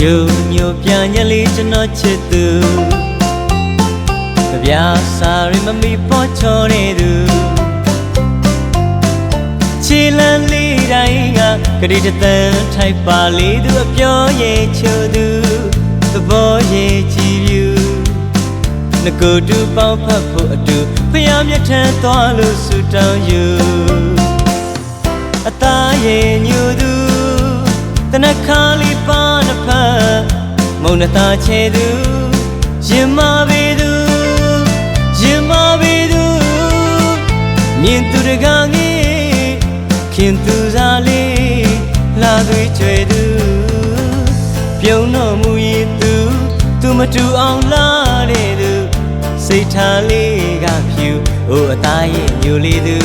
ညိုညိုပြန်ညလေးကျွန်တော်ချစ်သူကြပြာစာရီမမီပေါ်ချောနေသူချီလန်းလေးတိုင်းကဂရီတသန်ထိုက်ပါလေးသူအပြောရဲ့ချိုသူသဘောရဲ့ကြည်ပြူငကိုတူပေါင်းဖတ်ဖို့အတူဖျားမြတ်ထန်သွားလို့ဆူတောင်းယူအသားရဲ့ညူသူတနခါလေးပါ နဖတ်မုံနသားချေသူရင်မပေသူရင်မပေသူမြင်သူတကားငေးခင်သူစားလေးလာသွေးကြွယ်သူပြုံးတော်မူရင်သူသူမတူအောင်လာတဲ့သူစိတ်ထားလေးကဖြူအိုအသားရဲ့ညိုလေးသူ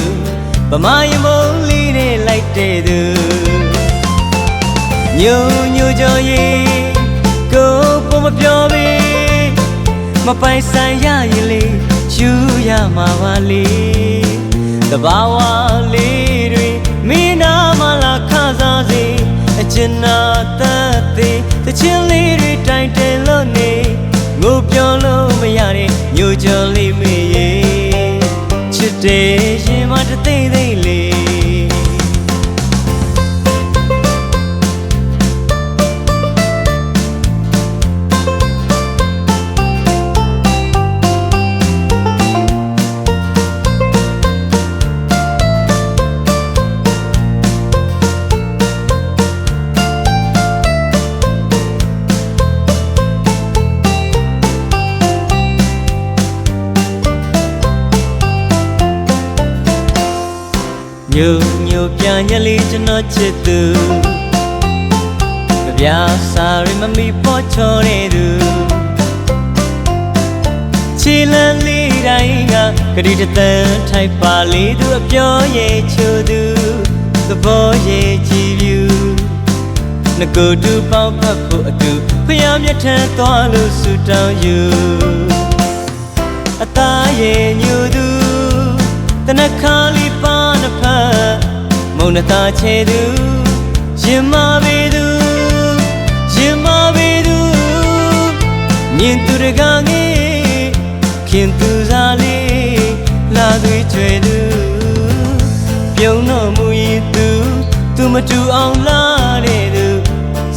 ဗမာရင်မုံလေးနဲ့လိုက်တဲ့သူ ညိုညိုကြော်ရီကိုပုံမပြောပေမပိုင်ဆိုင်ရရင်လေယူရမှာပါလေတဘာဝလေးတွေမင်းနာမလာခစားစေအချင်နာတတ်သေးတချင်လေးတွေတိုင်တယ်လို့နေငိုပြောလို့မရတဲ့ညိုကြော် ညိုညိုပြန်ညလေးကျွန်တော်ချစ်သူကြပြာစာရီမမီပေါ်ချောနေသူချီလန်းလေးတိုင်းကဂရီတသန်ထိုက်ပါလေးသူအပြောရဲ့ချိုသူသဘောရဲ့ကြည်ပြူငကိုတူပေါင်းဖတ်ဖို့အတူဖျားမြတ်ထန်သွားလို့ဆူတောင်းယူ နသားချေသူရင်မပေသူရင်မပေသူမြင်သူတကားငေးခင်သူစားလေးလာသွေးကြွယ်သူပြုံးတော်မူရင်သူသူမတူအောင်လာတဲ့သူ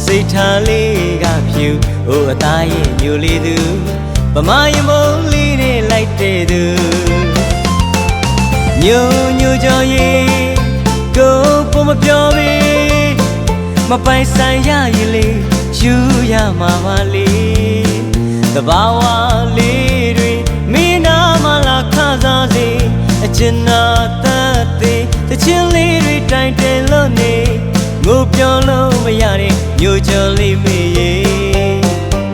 စိတ်ထားလေးကဖြူအိုအသားရဲ့ညိုလေးသူဗမာရင်မုံလေးနဲ့လိုက်တဲ့သူညိုညိုကြော်ရီ မပိုင်ဆိုင်ရရင်လေယူရမှာပါလေတဘာဝလေးတွေမင်းနာမလာခစားစေအချင်နာတတ်သေးတချင်လေးတွေတိုင်တယ်လို့နေငိုပြောလို့မရတဲ့ညိုကြော်လေးမေးရေ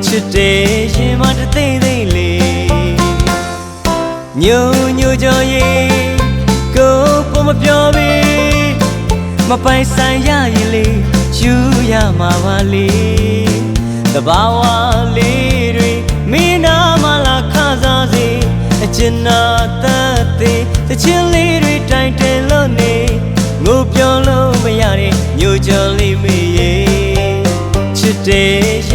ချစ်တယ်ရင်မတသိမ့်သိမ့်လေးညိုညိုကြော်ရီကိုပုံမပြောပေမပိုင်ဆိုင်ရရင်လေ ယူရမှာပါလေတဘာဝလေးတွေမင်းနာမလာခစားစေအချင်နာတတ်သေးတချင်လေးတွေတိုင်တယ်လို့နေငိုပြောလို့မရတဲ့ညိုကြော်လေးမေးရေချစ်တယ်